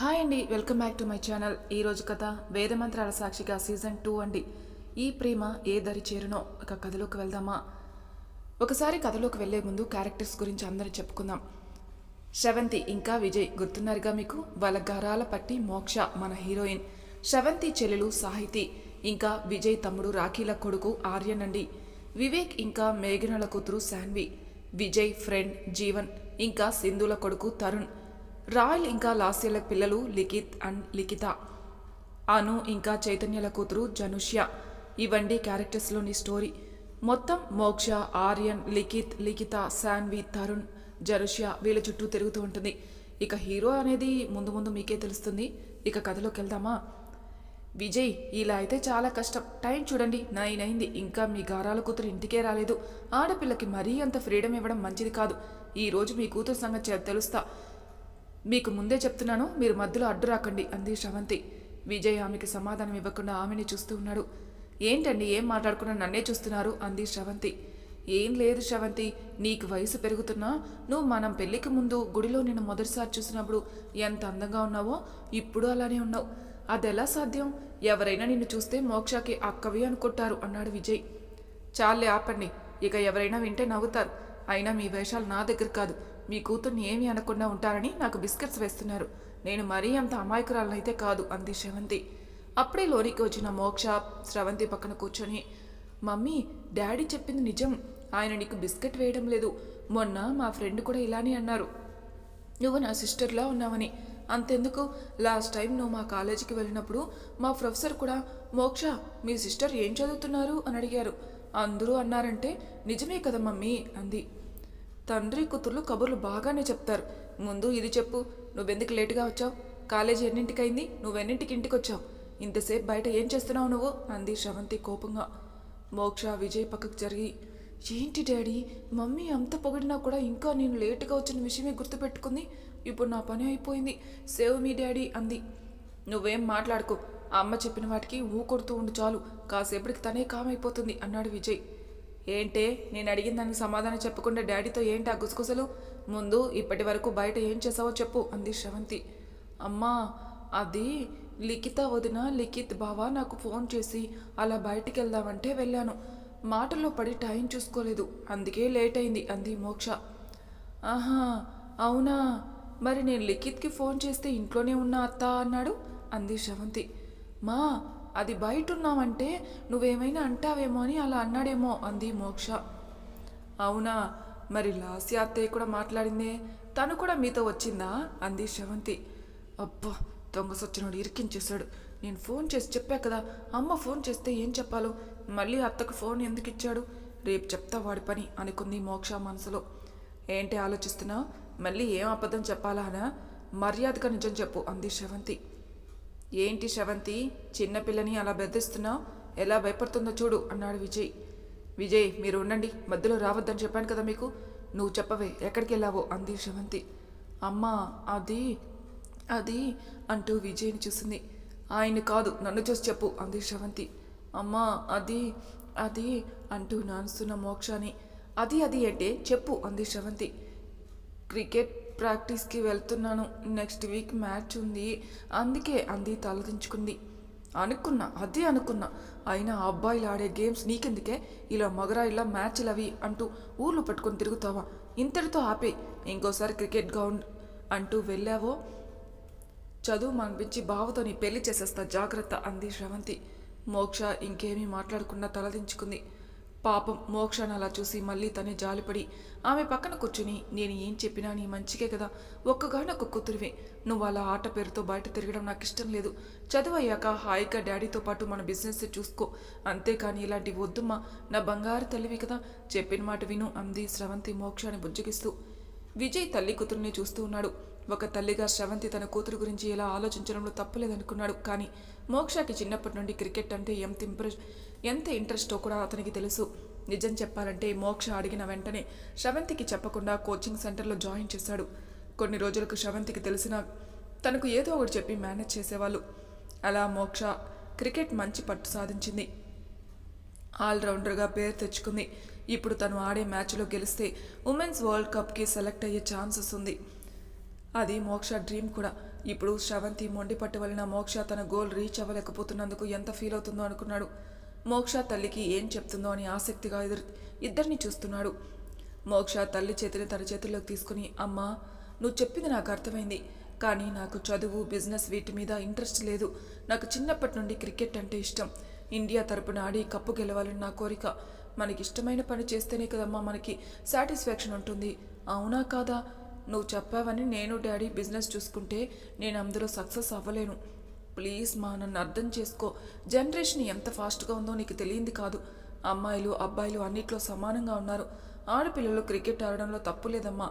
Hi అండి welcome back to my channel. ఈరోజు కథ వేదమంత్రాల సాక్షిగా సీజన్ టూ అండి. ఈ ప్రేమ ఏ దరి చేరునో ఒక కథలోకి వెళ్దామా? ఒకసారి కథలోకి వెళ్ళే ముందు క్యారెక్టర్స్ గురించి అందరూ చెప్పుకుందాం. శ్రవంతి ఇంకా విజయ్ గుర్తున్నారుగా మీకు? వాళ్ళ గారాల పట్టి మోక్ష మన హీరోయిన్. శ్రవంతి చెల్లెలు సాహితి ఇంకా విజయ్ తమ్ముడు రాఖీల కొడుకు ఆర్యన్ అండి వివేక్ ఇంకా మేఘనల కూతురు శాన్వి. విజయ్ ఫ్రెండ్ జీవన్ ఇంకా సింధుల కొడుకు తరుణ్. రాయల్ ఇంకా లాస్యల పిల్లలు లిఖిత్ అండ్ లిఖిత. అను ఇంకా చైతన్యల కూతురు జనుష్య. ఇవండి క్యారెక్టర్స్లోని స్టోరీ. మొత్తం మోక్ష ఆర్యన్ లిఖిత్ లిఖిత శాన్వి తరుణ్ జనుష్య వీళ్ళ చుట్టూ తిరుగుతూ ఉంటుంది. ఇక హీరో అనేది ముందు ముందు మీకే తెలుస్తుంది. ఇక కథలోకి వెళ్దామా? విజయ్ ఇలా అయితే చాలా కష్టం. టైం చూడండి నైన్ అయింది. ఇంకా మీ గారాల కూతురు ఇంటికే రాలేదు. ఆడపిల్లకి మరీ అంత ఫ్రీడమ్ ఇవ్వడం మంచిది కాదు. ఈరోజు మీ కూతురు సంగతి తెలుస్తా. మీకు ముందే చెప్తున్నాను మీరు మధ్యలో అడ్డు రాకండి అంది శ్రవంతి. విజయ్ ఆమెకి సమాధానం ఇవ్వకుండా ఆమెని చూస్తూ ఉన్నాడు. ఏంటండి ఏం మాట్లాడుకున్నా నన్నే చూస్తున్నారు? అంది శ్రవంతి. ఏం లేదు శ్రవంతి నీకు వయసు పెరుగుతున్నా నువ్వు మనం పెళ్ళికి ముందు గుడిలో నిన్ను మొదటిసారి చూసినప్పుడు ఎంత అందంగా ఉన్నావో ఇప్పుడు అలానే ఉన్నావు. అదెలా సాధ్యం? ఎవరైనా నిన్ను చూస్తే మోక్షకి అక్కవి అనుకుంటారు అన్నాడు విజయ్. చాలే ఆపండి ఇక ఎవరైనా వింటే నవ్వుతారు. అయినా మీ వేషాలు నా దగ్గర కాదు. మీ కూతుర్ని ఏమీ అనకుండా ఉంటారని నాకు బిస్కెట్స్ వేస్తున్నారు. నేను మరీ అంత అమాయకురాలనైతే కాదు అంది శ్రవంతి. అప్పుడే లోనికి వచ్చిన మోక్ష శ్రవంతి పక్కన కూర్చొని మమ్మీ డాడీ చెప్పింది నిజం. ఆయన నీకు బిస్కెట్ వేయడం లేదు. మొన్న మా ఫ్రెండ్ కూడా ఇలానే అన్నారు. నువ్వు నా సిస్టర్లా ఉన్నావని. అంతెందుకు? లాస్ట్ టైం నువ్వు మా కాలేజీకి వెళ్ళినప్పుడు మా ప్రొఫెసర్ కూడా మోక్ష మీ సిస్టర్ ఏం చదువుతున్నారు? అని అడిగారు. అందరూ అన్నారంటే నిజమే కదా మమ్మీ అంది. తండ్రి కూతుర్లు కబుర్లు బాగానే చెప్తారు. ముందు ఇది చెప్పు నువ్వెందుకు లేటుగా వచ్చావు? కాలేజీ ఎన్నింటికైంది? నువ్వెన్నింటికి ఇంటికి వచ్చావు ఇంతసేపు బయట ఏం చేస్తున్నావు నువ్వు? అంది శ్రవంతి కోపంగా. మోక్ష విజయ్ పక్కకు జరిగి ఏంటి డాడీ మమ్మీ అంత పొగిడినా కూడా ఇంకా నేను లేటుగా వచ్చిన విషయమే గుర్తుపెట్టుకుంది? ఇప్పుడు నా పని అయిపోయింది. సేవ్ మీ డాడీ అంది. నువ్వేం మాట్లాడుకో. ఆ అమ్మ చెప్పిన వాటికి ఊ కొడుతూ ఉండు చాలు. కాసేపటికి తనే కామైపోతుంది అన్నాడు విజయ్. ఏంటే? నేను అడిగిన దానికి సమాధానం చెప్పకుండా డాడీతో ఏంటి ఆ గుసగుసలు? ముందు ఇప్పటి వరకు బయట ఏం చేసావో చెప్పు అంది శ్రవంతి. అమ్మా అది లిఖిత వదిన లిఖిత్ బావా నాకు ఫోన్ చేసి అలా బయటికి వెళ్దామంటే వెళ్ళాను. మాటల్లో పడి టైం చూసుకోలేదు అందుకే లేట్ అయింది అంది మోక్ష. ఆహా అవునా? మరి నేను లిఖిత్కి ఫోన్ చేస్తే ఇంట్లోనే ఉన్నా అత్త అన్నాడు అంది శ్రవంతి. మా అది బయట ఉన్నావంటే నువ్వేమైనా అంటావేమో అని అలా అన్నాడేమో అంది మోక్ష. అవునా? మరి లాస్య అత్తయ్య కూడా మాట్లాడిందే? తను కూడా మీతో వచ్చిందా? అంది శవంతి. అబ్బా దొంగ సచ్చినోడు ఇరికించేశాడు. నేను ఫోన్ చేసి చెప్పా కదా అమ్మ ఫోన్ చేస్తే ఏం చెప్పాలో? మళ్ళీ అత్తకు ఫోన్ ఎందుకు ఇచ్చాడు? రేపు చెప్తా వాడి పని అనుకుంది మోక్ష మనసులో. ఏంటి ఆలోచిస్తున్నావు? మళ్ళీ ఏం అబద్ధం చెప్పాలా అనా? మర్యాదగా నిజం చెప్పు అంది శవంతి. ఏంటి శ్రవంతి చిన్నపిల్లని అలా బెదిరిస్తున్నావు ఎలా భయపడుతుందో చూడు అన్నాడు విజయ్. విజయ్ మీరు ఉండండి మధ్యలో రావద్దని చెప్పాను కదా మీకు. నువ్వు చెప్పవే ఎక్కడికి వెళ్ళావో అంది శ్రవంతి. అమ్మా అది అది అంటూ విజయ్ని చూసింది. ఆయన కాదు నన్ను చూసి చెప్పు అంది శ్రవంతి. అమ్మా అది అది అంటూ నానుస్తున్న మోక్షాని అది అది అంటే చెప్పు అంది శ్రవంతి. క్రికెట్ ప్రాక్టీస్కి వెళ్తున్నాను. నెక్స్ట్ వీక్ మ్యాచ్ ఉంది. అందుకే అంది తలదించుకుంది. అనుకున్నా అదే అనుకున్నా. అయినా అబ్బాయిలు ఆడే గేమ్స్ నీకెందుకే? ఇలా మగరాయిలా మ్యాచ్లు అవి అంటూ ఊర్లు పట్టుకొని తిరుగుతావా? ఇంతటితో ఆపే. ఇంకోసారి క్రికెట్ గ్రౌండ్ అంటూ వెళ్ళావో? చదువు మనిపించి బావతో నీ పెళ్ళి చేసేస్తా జాగ్రత్త అంది శ్రవంతి. మోక్ష ఇంకేమీ మాట్లాడకుండా తలదించుకుంది. పాపం మోక్షాన్ని అలా చూసి మళ్ళీ తనే జాలిపడి ఆమె పక్కన కూర్చుని నేను ఏం చెప్పినా నీ మంచికే కదా ఒక్కగానొక్క కూతురివే. నువ్వు అలా ఆట పేరుతో బయట తిరగడం నాకు ఇష్టం లేదు. చదువు అయ్యాక హాయిగా డాడీతో పాటు మన బిజినెస్ చూసుకో. అంతేకాని ఇలాంటి వద్దుమ్మా. నా బంగారు తల్లివి కదా. చెప్పిన మాట విను అంది స్రవంతి మోక్షాన్ని బుజ్జగిస్తూ. విజయ్ తల్లి కూతురుని చూస్తూ ఉన్నాడు. ఒక తల్లిగా శ్రవంతి తన కూతురు గురించి ఎలా ఆలోచించడంలో తప్పలేదనుకున్నాడు. కానీ మోక్షకి చిన్నప్పటి నుండి క్రికెట్ అంటే ఎంత ఇంప్రెస్ ఎంత ఇంట్రెస్టో కూడా అతనికి తెలుసు. నిజం చెప్పాలంటే మోక్ష అడిగిన వెంటనే శ్రవంతికి చెప్పకుండా కోచింగ్ సెంటర్లో జాయిన్ చేశాడు. కొన్ని రోజులకు శ్రవంతికి తెలిసిన తనకు ఏదో ఒకటి చెప్పి మేనేజ్ చేసేవాళ్ళు. అలా మోక్ష క్రికెట్ మంచి పట్టు సాధించింది. ఆల్రౌండర్గా పేరు తెచ్చుకుంది. ఇప్పుడు తను ఆడే మ్యాచ్లో గెలిస్తే ఉమెన్స్ వరల్డ్ కప్కి సెలెక్ట్ అయ్యే ఛాన్సెస్ ఉంది. అది మోక్ష డ్రీమ్ కూడా. ఇప్పుడు శ్రవంతి మొండిపట్టు వలన మోక్ష తన గోల్ రీచ్ అవ్వలేకపోతున్నందుకు ఎంత ఫీల్ అవుతుందో అనుకున్నాడు. మోక్ష తల్లికి ఏం చెప్తుందో అని ఆసక్తిగా ఎదురు ఇద్దరిని చూస్తున్నాడు. మోక్ష తల్లి చేతిని తన చేతుల్లోకి తీసుకుని అమ్మా నువ్వు చెప్పింది నాకు అర్థమైంది. కానీ నాకు చదువు బిజినెస్ వీటి మీద ఇంట్రెస్ట్ లేదు. నాకు చిన్నప్పటి నుండి క్రికెట్ అంటే ఇష్టం. ఇండియా తరపున ఆడి కప్పు గెలవాలని నా కోరిక. మనకి ఇష్టమైన పని చేస్తేనే కదమ్మా మనకి సాటిస్ఫాక్షన్ ఉంటుంది. అవునా కాదా? నువ్వు చెప్పావని నేను డాడీ బిజినెస్ చూసుకుంటే నేను అందులో సక్సెస్ అవ్వలేను. ప్లీజ్ మా నన్ను అర్థం చేసుకో. జనరేషన్ ఎంత ఫాస్ట్గా ఉందో నీకు తెలియంది కాదు. అమ్మాయిలు అబ్బాయిలు అన్నిట్లో సమానంగా ఉన్నారు. ఆడపిల్లలు క్రికెట్ ఆడడంలో తప్పు లేదమ్మా.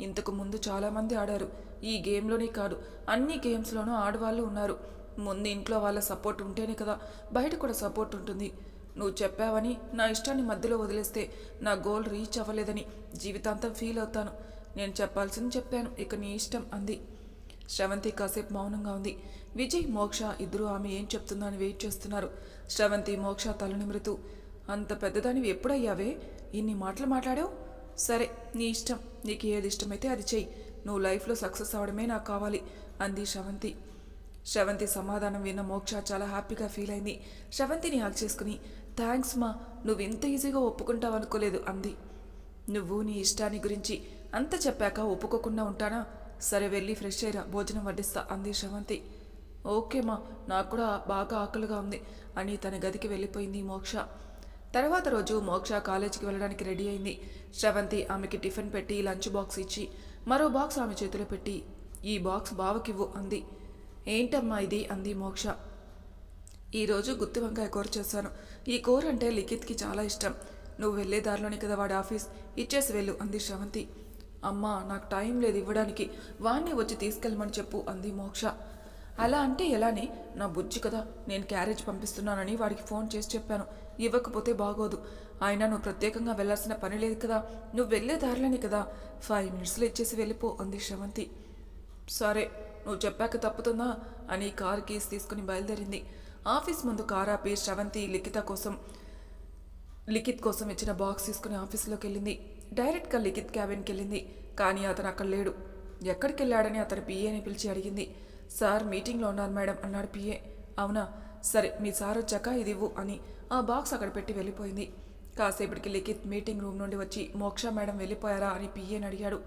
ఇంతకు ముందు చాలామంది ఆడారు. ఈ గేమ్లోనే కాదు అన్ని గేమ్స్లోనూ ఆడవాళ్ళు ఉన్నారు. ముందు ఇంట్లో వాళ్ళ సపోర్ట్ ఉంటేనే కదా బయట కూడా సపోర్ట్ ఉంటుంది. నువ్వు చెప్పావని నా ఇష్టాన్ని మధ్యలో వదిలేస్తే నా గోల్ రీచ్ అవ్వలేదని జీవితాంతం ఫీల్ అవుతాను. నేను చెప్పాల్సింది చెప్పాను ఇక నీ ఇష్టం అంది. శ్రవంతి కాసేపు మౌనంగా ఉంది. విజయ్ మోక్ష ఇద్దరు ఆమె ఏం చెప్తుందో అని వెయిట్ చేస్తున్నారు. శ్రవంతి మోక్ష తల అంత పెద్దదానివి ఎప్పుడయ్యావే? ఇన్ని మాటలు మాట్లాడావు? సరే నీ ఇష్టం. నీకు ఏది ఇష్టమైతే అది చెయ్యి. నువ్వు లైఫ్లో సక్సెస్ అవడమే నాకు కావాలి అంది శ్రవంతి. శ్రవంతి సమాధానం విన్న మోక్ష చాలా హ్యాపీగా ఫీల్ అయింది. శ్రవంతిని హక్ చేసుకుని థ్యాంక్స్ మా. నువ్వు ఇంత ఈజీగా ఒప్పుకుంటావు అనుకోలేదు అంది. నువ్వు నీ ఇష్టాన్ని గురించి అంత చెప్పాక ఒప్పుకోకుండా ఉంటానా? సరే వెళ్ళి ఫ్రెష్ అయ్యరా భోజనం వడ్డిస్తా అంది శ్రవంతి. ఓకేమా నాకు కూడా బాగా ఆకలిగా ఉంది అని తన గదికి వెళ్ళిపోయింది మోక్ష. తర్వాత రోజు మోక్ష కాలేజీకి వెళ్ళడానికి రెడీ అయింది. శ్రవంతి ఆమెకి టిఫిన్ పెట్టి లంచ్ బాక్స్ ఇచ్చి మరో బాక్స్ ఆమె చేతిలో పెట్టి ఈ బాక్స్ బావకివ్వు అంది. ఏంటమ్మా ఇది? అంది మోక్ష. ఈరోజు గుత్తి వంకాయ కూర చేశాను. ఈ కూర అంటే లిఖిత్కి చాలా ఇష్టం. నువ్వు వెళ్ళే దారిలోనే కదా వాడి ఆఫీస్? ఇచ్చేసి వెళ్ళు అంది శ్రవంతి. అమ్మా నాకు టైం లేదు ఇవ్వడానికి. వాణ్ణి వచ్చి తీసుకెళ్ళమని చెప్పు అంది మోక్ష. అలా అంటే ఎలానే? నా బుజ్జి కదా నేను క్యారేజ్ పంపిస్తున్నానని వాడికి ఫోన్ చేసి చెప్పాను. ఇవ్వకపోతే బాగోదు. అయినా నువ్వు ప్రత్యేకంగా వెళ్ళాల్సిన పని లేదు కదా. నువ్వు వెళ్ళే దారిలోనే కదా. ఫైవ్ మినిట్స్లో ఇచ్చేసి వెళ్ళిపో అంది శ్రవంతి. సరే నువ్వు చెప్పాక తప్పుతుందా? అని కార్ కీస్ తీసుకుని బయలుదేరింది. ఆఫీస్ ముందు కారాపి శ్రవంతి లిఖిత కోసం లిఖిత్ కోసం ఇచ్చిన బాక్స్ తీసుకుని ఆఫీస్లోకి వెళ్ళింది. డైరెక్ట్గా లిఖిత్ క్యాబిన్కి వెళ్ళింది. కానీ అతను అక్కడ లేడు. ఎక్కడికి వెళ్ళాడని అతను పిఏని పిలిచి అడిగింది. సార్ మీటింగ్లో ఉన్నారు మేడం అన్నాడు పిఏ అవునా? సరే మీ సార్ వచ్చాక ఇది ఇవ్వు అని ఆ బాక్స్ అక్కడ పెట్టి వెళ్ళిపోయింది. కాసేపటికి లిఖిత్ మీటింగ్ రూమ్ నుండి వచ్చి మోక్ష మేడం వెళ్ళిపోయారా? అని పిఏని అడిగాడు.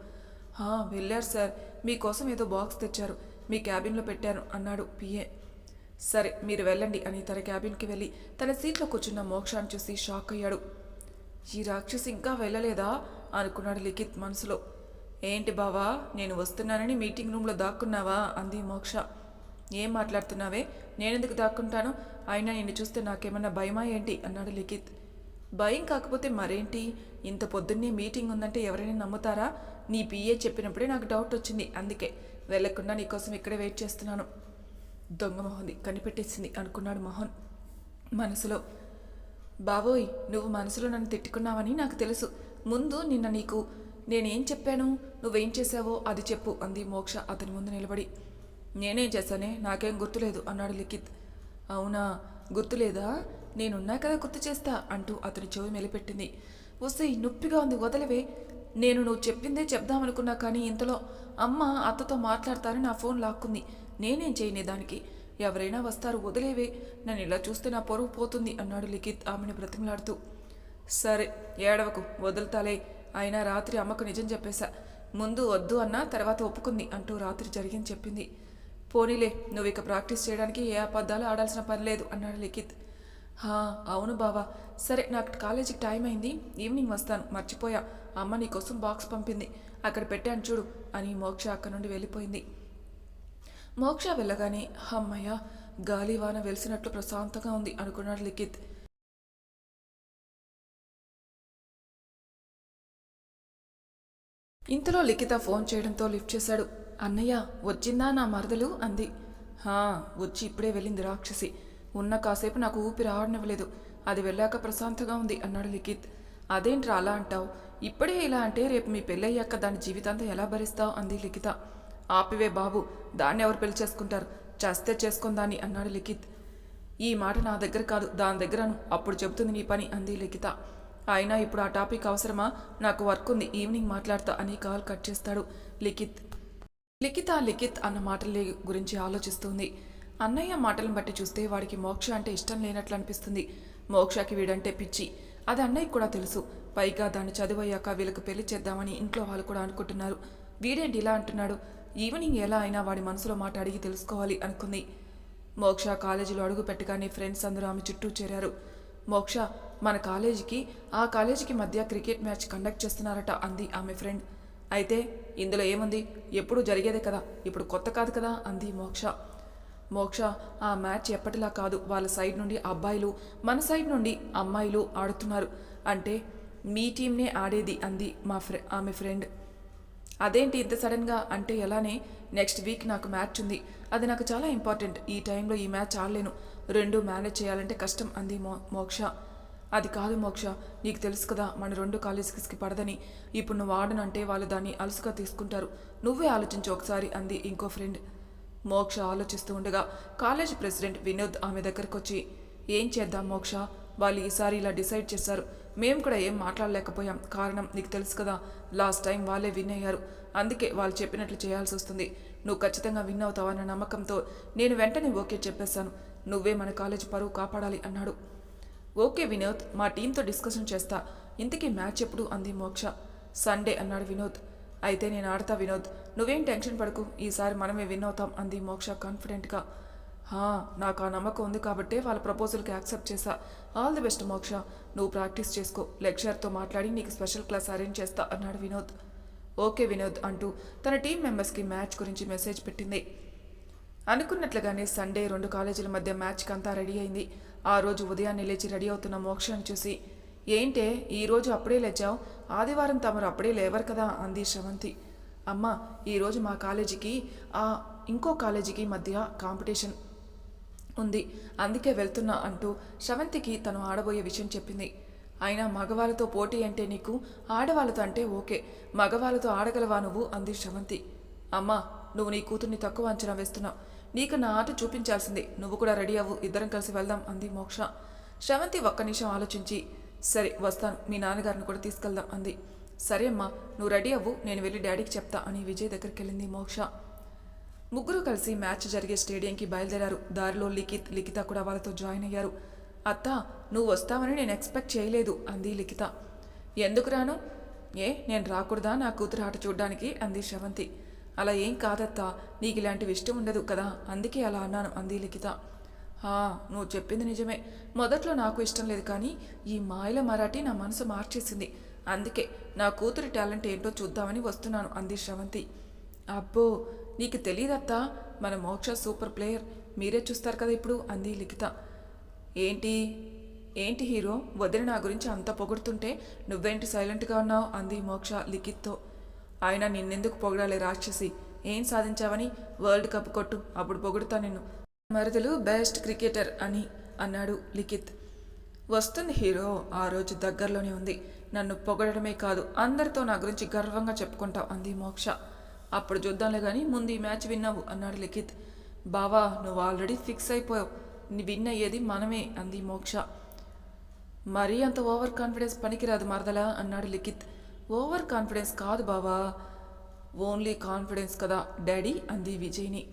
వెళ్ళారు సార్. మీకోసం ఏదో బాక్స్ తెచ్చారు. మీ క్యాబిన్లో పెట్టాను అన్నాడు పిఏ సరే మీరు వెళ్ళండి అని తన క్యాబిన్కి వెళ్ళి తన సీట్లో కూర్చున్న మోక్షాన్ని చూసి షాక్ అయ్యాడు. ఈ రాక్షసి ఇంకా వెళ్ళలేదా? అనుకున్నాడు లిఖిత్ మనసులో. ఏంటి బావా నేను వస్తున్నానని మీటింగ్ రూమ్లో దాక్కున్నావా? అంది మోక్ష. ఏం మాట్లాడుతున్నావే? నేనెందుకు దాక్కుంటాను? అయినా నిన్ను చూస్తే నాకేమన్నా భయమా ఏంటి? అన్నాడు లిఖిత్. భయం కాకపోతే మరేంటి? ఇంత పొద్దున్నే మీటింగ్ ఉందంటే ఎవరైనా నమ్ముతారా? నీ పిఏ చెప్పినప్పుడే నాకు డౌట్ వచ్చింది అందుకే. వెళ్ళకుండా నీకోసం ఇక్కడే వెయిట్ చేస్తున్నాను. దొంగ మొహంది కనిపెట్టేసింది అనుకున్నాడు మోహన్. మనసులో బాబోయ్ నువ్వు మనసులో నన్ను తిట్టుకున్నావని నాకు తెలుసు. ముందు నిన్న నీకు నేనేం చెప్పాను? నువ్వేం చేశావో అది చెప్పు అంది మోక్ష అతని ముందు నిలబడి. నేనేం చేశానే? నాకేం గుర్తులేదు అన్నాడు లిఖిత్. అవునా? గుర్తులేదా? నేనున్నా కదా గుర్తు చేస్తా అంటూ అతని చెవి మెలిపెట్టింది. వస్తే నొప్పిగా ఉంది వదలవే. నేను నువ్వు చెప్పిందే చెప్దామనుకున్నా కానీ ఇంతలో అమ్మ అత్తతో మాట్లాడతారని నా ఫోన్ లాక్కుంది. నేనేం చేయని దానికి? ఎవరైనా వస్తారు వదిలేవే. నన్ను ఇలా చూస్తే నా పొరుగు పోతుంది అన్నాడు లిఖిత్ ఆమెను బ్రతిమలాడుతూ. సరే ఏడవకు వదులుతాలే. అయినా రాత్రి అమ్మకు నిజం చెప్పేశా. ముందు వద్దు అన్నా తర్వాత ఒప్పుకుంది అంటూ రాత్రి జరిగింది చెప్పింది. పోనీలే నువ్వు ఇక ప్రాక్టీస్ చేయడానికి ఏ అబద్ధాలు ఆడాల్సిన పని లేదు అన్నాడు లిఖిత్. హా అవును బావా. సరే నాకు కాలేజీకి టైం అయింది. ఈవినింగ్ వస్తాను మర్చిపోయా. అమ్మ నీకోసం బాక్స్ పంపింది. అక్కడ పెట్టాను చూడు అని మోక్ష అక్కడి నుండి వెళ్ళిపోయింది. మోక్ష వెళ్ళగానే అమ్మయ్య గాలివాన వెలిసినట్లు ప్రశాంతంగా ఉంది అనుకున్నాడు లిఖిత్. ఇంతలో లిఖిత ఫోన్ చేయడంతో లిఫ్ట్ చేశాడు. అన్నయ్య వచ్చిందా నా మరదలు? అంది. హా వచ్చి ఇప్పుడే వెళ్ళింది రాక్షసి. ఉన్న కాసేపు నాకు ఊపిరి ఆడనివ్వలేదు. అది వెళ్ళాక ప్రశాంతంగా ఉంది అన్నాడు లిఖిత్. అదేంట్రా అలా అంటావు? ఇప్పుడే ఇలా అంటే రేపు మీ పెళ్ళయ్యాక దాని జీవితాంతం ఎలా భరిస్తావు? అంది లిఖిత. ఆపివే బాబు దాన్ని ఎవరు పెళ్ళి చేసుకుంటారు? చస్తే చేసుకుందాని అన్నాడు లిఖిత్. ఈ మాట నా దగ్గర కాదు దాని దగ్గరను అప్పుడు చెబుతుంది నీ పని అంది లిఖిత. అయినా ఇప్పుడు ఆ టాపిక్ అవసరమా? నాకు వర్క్ ఉంది ఈవినింగ్ మాట్లాడతా అని కాల్ కట్ చేస్తాడు లిఖిత్. లిఖిత లిఖిత్ అన్న మాటల గురించి ఆలోచిస్తుంది. అన్నయ్య మాటలను బట్టి చూస్తే వాడికి మోక్ష అంటే ఇష్టం లేనట్లు అనిపిస్తుంది. మోక్షకి వీడంటే పిచ్చి. అది అన్నయ్యకి కూడా తెలుసు. పైగా దాన్ని చదువయ్యాక వీళ్ళకి పెళ్ళి చేద్దామని ఇంట్లో వాళ్ళు కూడా అనుకుంటున్నారు. వీడేంటి ఇలా అంటున్నాడు? ఈవినింగ్ ఎలా అయినా వాడి మనసులో మాట అడిగి తెలుసుకోవాలి అనుకుంది. మోక్ష కాలేజీలో అడుగు పెట్టగానే ఫ్రెండ్స్ అందరూ ఆమె చుట్టూ చేరారు. మోక్ష మన కాలేజీకి ఆ కాలేజీకి మధ్య క్రికెట్ మ్యాచ్ కండక్ట్ చేస్తున్నారట అంది ఆమె ఫ్రెండ్ అయితే ఇందులో ఏముంది? ఎప్పుడూ జరిగేదే కదా ఇప్పుడు కొత్త కాదు కదా అంది మోక్ష. మోక్ష ఆ మ్యాచ్ ఎప్పటిలా కాదు వాళ్ళ సైడ్ నుండి అబ్బాయిలు మన సైడ్ నుండి అమ్మాయిలు ఆడుతున్నారు. అంటే మీ టీంనే ఆడేది అంది మా ఫ్రె ఆమె ఫ్రెండ్ అదేంటి ఇంత సడన్గా అంటే ఎలానే నెక్స్ట్ వీక్ నాకు మ్యాచ్ ఉంది. అది నాకు చాలా ఇంపార్టెంట్. ఈ టైంలో ఈ మ్యాచ్ ఆడలేను. రెండు మేనేజ్ చేయాలంటే కష్టం అంది మో మోక్ష. అది కాదు మోక్ష. నీకు తెలుసు కదా మన రెండు కాలేజీస్కి పడదని. ఇప్పుడు నువ్వు ఆడనంటే వాళ్ళు దాన్ని అలసుగా తీసుకుంటారు. నువ్వే ఆలోచించు ఒకసారి అంది ఇంకో ఫ్రెండ్. మోక్ష ఆలోచిస్తూ ఉండగా కాలేజ్ ప్రెసిడెంట్ వినోద్ ఆమె దగ్గరకు వచ్చి ఏం చేద్దాం మోక్ష? వాళ్ళు ఈసారి ఇలా డిసైడ్ చేశారు. మేము కూడా ఏం మాట్లాడలేకపోయాం. కారణం నీకు తెలుసు కదా లాస్ట్ టైం వాళ్ళే విన్ అయ్యారు. అందుకే వాళ్ళు చెప్పినట్లు చేయాల్సి వస్తుంది. నువ్వు ఖచ్చితంగా విన్ అవుతావన్న నమ్మకంతో నేను వెంటనే ఓకే చెప్పేశాను. నువ్వే మన కాలేజ్ పరువు కాపాడాలి అన్నాడు. ఓకే వినోద్ మా టీంతో డిస్కషన్ చేస్తా. ఇంతకీ మ్యాచ్ ఎప్పుడు? అంది మోక్ష. సండే అన్నాడు వినోద్. అయితే నేను ఆడతా వినోద్. నువ్వేం టెన్షన్ పడకు. ఈసారి మనమే విన్ అవుతాం అంది మోక్ష కాన్ఫిడెంట్గా. నాకు ఆ నమ్మకం ఉంది కాబట్టే వాళ్ళ ప్రపోజల్కి యాక్సెప్ట్ చేశా. All the best Moksha. నువ్వు ప్రాక్టీస్ చేసుకో. లెక్చర్తో మాట్లాడి నీకు స్పెషల్ క్లాస్ అరేంజ్ చేస్తా అన్నాడు వినోద్. ఓకే వినోద్ అంటూ తన టీం మెంబర్స్కి మ్యాచ్ గురించి మెసేజ్ పెట్టింది. అనుకున్నట్లుగానే సండే రెండు కాలేజీల మధ్య మ్యాచ్కి అంతా రెడీ అయింది. ఆ రోజు ఉదయాన్నే లేచి రెడీ అవుతున్న మోక్షాన్ని చూసి ఏంటే ఈరోజు అప్పుడే లేచావు? ఆదివారం తమరు అప్పుడే లేవరు కదా అంది శ్రవంతి. అమ్మ ఈరోజు మా కాలేజీకి ఆ ఇంకో కాలేజీకి మధ్య కాంపిటీషన్. ఉంది. అందుకే వెళ్తున్నా అంటూ శ్రవంతికి తను ఆడబోయే విషయం చెప్పింది. అయినా మగవాళ్ళతో పోటీ అంటే నీకు ఆడవాళ్ళతో అంటే ఓకే. మగవాళ్ళతో ఆడగలవా నువ్వు? అంది శ్రవంతి అమ్మా నువ్వు నీ కూతుర్ని తక్కువ అంచనా వేస్తున్నావు నీకు నా ఆట చూపించాల్సింది. నువ్వు కూడా రెడీ అవ్వు. ఇద్దరం కలిసి వెళ్దాం అంది మోక్ష. శ్రవంతి ఒక్క నిమిషం ఆలోచించి సరే వస్తాను. మీ నాన్నగారిని కూడా తీసుకెళ్దాం అంది. సరే అమ్మా నువ్వు రెడీ అవ్వు. నేను వెళ్ళి డాడీకి చెప్తా అని విజయ్ దగ్గరికి వెళ్ళింది మోక్ష. ముగ్గురు కలిసి మ్యాచ్ జరిగే స్టేడియంకి బయలుదేరారు. దారిలో లిఖిత్ లిఖిత కూడా వాళ్ళతో జాయిన్ అయ్యారు. అత్త నువ్వు వస్తావని నేను ఎక్స్పెక్ట్ చేయలేదు అంది లిఖిత. ఎందుకు రాను? ఏ నేను రాకూడదా? నా కూతురు ఆట చూడ్డానికి అంది శ్రవంతి అలా ఏం కాదత్తా నీకు ఇలాంటివి ఇష్టం ఉండదు కదా అందుకే అలా అన్నాను అంది లిఖిత. నువ్వు చెప్పింది నిజమే. మొదట్లో నాకు ఇష్టం లేదు కానీ ఈ మాయల మరాఠీ నా మనసు మార్చేసింది. అందుకే నా కూతురి టాలెంట్ ఏంటో చూద్దామని వస్తున్నాను అంది శ్రవంతి అబ్బో నీకు తెలియదత్తా మన మోక్ష సూపర్ ప్లేయర్. మీరే చూస్తారు కదా ఇప్పుడు అంది లిఖిత. ఏంటి? ఏంటి హీరో? వదిలి నా గురించి అంత పొగుడుతుంటే నువ్వేంటి సైలెంట్గా ఉన్నావు? అంది మోక్ష లిఖిత్తో. ఆయన నిన్నెందుకు పొగడాలి రాక్షసి? ఏం సాధించావని? వరల్డ్ కప్ కొట్టు అప్పుడు పొగుడుతా నిన్ను. మరుదులు బెస్ట్ క్రికెటర్ అని అన్నాడు లిఖిత్. వస్తుంది హీరో ఆ రోజు దగ్గరలోనే ఉంది. నన్ను పొగడమే కాదు అందరితో నా గురించి గర్వంగా చెప్పుకుంటావు అంది మోక్ష. అప్పుడు చూద్దాంలే కానీ ముందు ఈ మ్యాచ్ విన్నావు అన్నాడు లిఖిత్. బావా నువ్వు ఆల్రెడీ ఫిక్స్ అయిపోయావు. నీ విన్ అయ్యేది మనమే అంది మోక్ష. మరీ అంత ఓవర్ కాన్ఫిడెన్స్ పనికిరాదు మరదలా అన్నాడు లిఖిత్. ఓవర్ కాన్ఫిడెన్స్ కాదు బావా. ఓన్లీ కాన్ఫిడెన్స్ కదా డాడీ అంది విజయ్ని.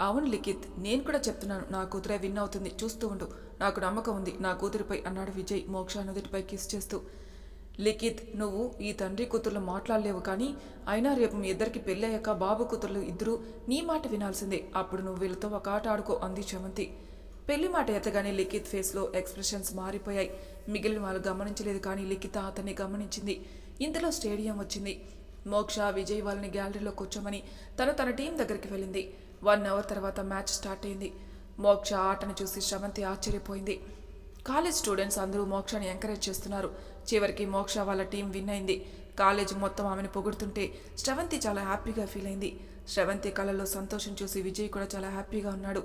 అవును లిఖిత్ నేను కూడా చెప్తున్నాను నా కూతురే విన్ అవుతుంది చూస్తూ ఉండు. నాకు నమ్మకం ఉంది నా కూతురిపై అన్నాడు విజయ్ మోక్ష నుదుటిపై కిస్ చేస్తూ. లిఖిత్ నువ్వు ఈ తండ్రి కూతుర్లు మాట్లాడలేవు కానీ అయినా రేపు మీ ఇద్దరికి పెళ్ళయ్యాక బాబు కూతుర్లు ఇద్దరూ నీ మాట వినాల్సిందే. అప్పుడు నువ్వు వీళ్ళతో ఒక ఆట ఆడుకో అంది చమంతి పెళ్ళి మాట ఎత్తగానే లిఖిత్ ఫేస్లో ఎక్స్ప్రెషన్స్ మారిపోయాయి. మిగిలిన వాళ్ళు గమనించలేదు కానీ లిఖిత అతన్ని గమనించింది. ఇంతలో స్టేడియం వచ్చింది. మోక్ష విజయ్ వాళ్ళని గ్యాలరీలో కూర్చోమని తను తన టీం దగ్గరికి వెళ్ళింది. వన్ అవర్ తర్వాత మ్యాచ్ స్టార్ట్ అయింది. మోక్ష ఆటను చూసి శ్రవంతి ఆశ్చర్యపోయింది. కాలేజ్ స్టూడెంట్స్ అందరూ మోక్షని ఎంకరేజ్ చేస్తున్నారు. చివరికి మోక్ష వాళ్ళ టీం విన్ అయింది. కాలేజ్ మొత్తం ఆమెను పొగుడుతుంటే శ్రవంతి చాలా హ్యాపీగా ఫీల్ అయింది. శ్రవంతి కళలో సంతోషం చూసి విజయ్ కూడా చాలా హ్యాపీగా ఉన్నాడు.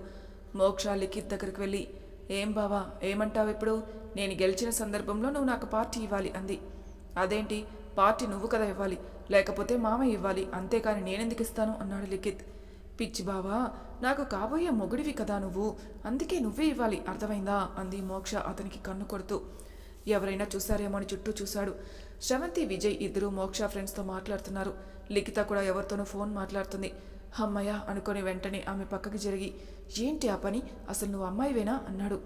మోక్ష లిఖిత్ దగ్గరికి వెళ్ళి ఏం బావా ఏమంటావు ఇప్పుడు? నేను గెలిచిన సందర్భంలో నువ్వు నాకు పార్టీ ఇవ్వాలి అంది. అదేంటి? పార్టీ నువ్వు కదా ఇవ్వాలి. లేకపోతే మామ ఇవ్వాలి. అంతేకాని నేనెందుకు ఇస్తాను? అన్నాడు లిఖిత్. పిచ్చి బావా నాకు కాబోయే మొగుడివి కదా నువ్వు. అందుకే నువ్వే ఇవ్వాలి. అర్థమైందా? అంది మోక్ష అతనికి కన్ను కొడుతూ. ఎవరైనా చూసారేమో అని చుట్టూ చూశాడు. శ్రవంతి విజయ్ ఇద్దరు మోక్ష ఫ్రెండ్స్తో మాట్లాడుతున్నారు. లిఖిత కూడా ఎవరితోనో ఫోన్ మాట్లాడుతుంది. అమ్మయ్య అనుకొని వెంటనే ఆమె పక్కకి జరిగి ఏంటి ఆ పని? అసలు నువ్వు అమ్మాయివేనా? అన్నాడు.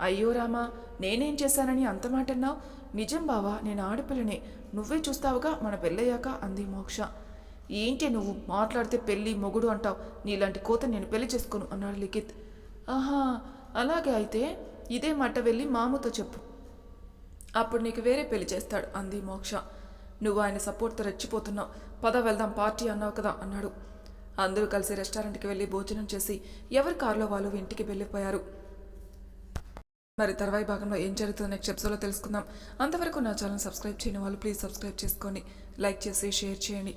అయ్యో రామా నేనేం చేశానని అంత మాట అన్నావు నిజం బావా నేను ఆడపిల్లనే. నువ్వే చూస్తావుగా మన పెళ్ళయ్యాక? అంది మోక్ష. ఏంటి నువ్వు మాట్లాడితే పెళ్ళి మొగుడు అంటావు? నీలాంటి కోత నేను పెళ్ళి చేసుకోను అన్నాడు లిఖిత్. ఆహా అలాగే అయితే ఇదే మాట వెళ్ళి మామతో చెప్పు. అప్పుడు నీకు వేరే పెళ్ళి చేస్తాడు అంది మోక్ష. నువ్వు ఆయన సపోర్ట్తో రెచ్చిపోతున్నావు. పద వెళ్దాం పార్టీ అన్నావు కదా అన్నాడు. అందరూ కలిసి రెస్టారెంట్కి వెళ్ళి భోజనం చేసి ఎవరి కారులో వాళ్ళు ఇంటికి వెళ్ళిపోయారు. మరి తర్వాయి భాగంలో ఏం జరుగుతుందో నెక్స్ట్ ఎపిసోడ్లో తెలుసుకుందాం. అంతవరకు నా ఛానల్ సబ్స్క్రైబ్ చేయని వాళ్ళు ప్లీజ్ సబ్స్క్రైబ్ చేసుకోండి. లైక్ చేసి షేర్ చేయండి.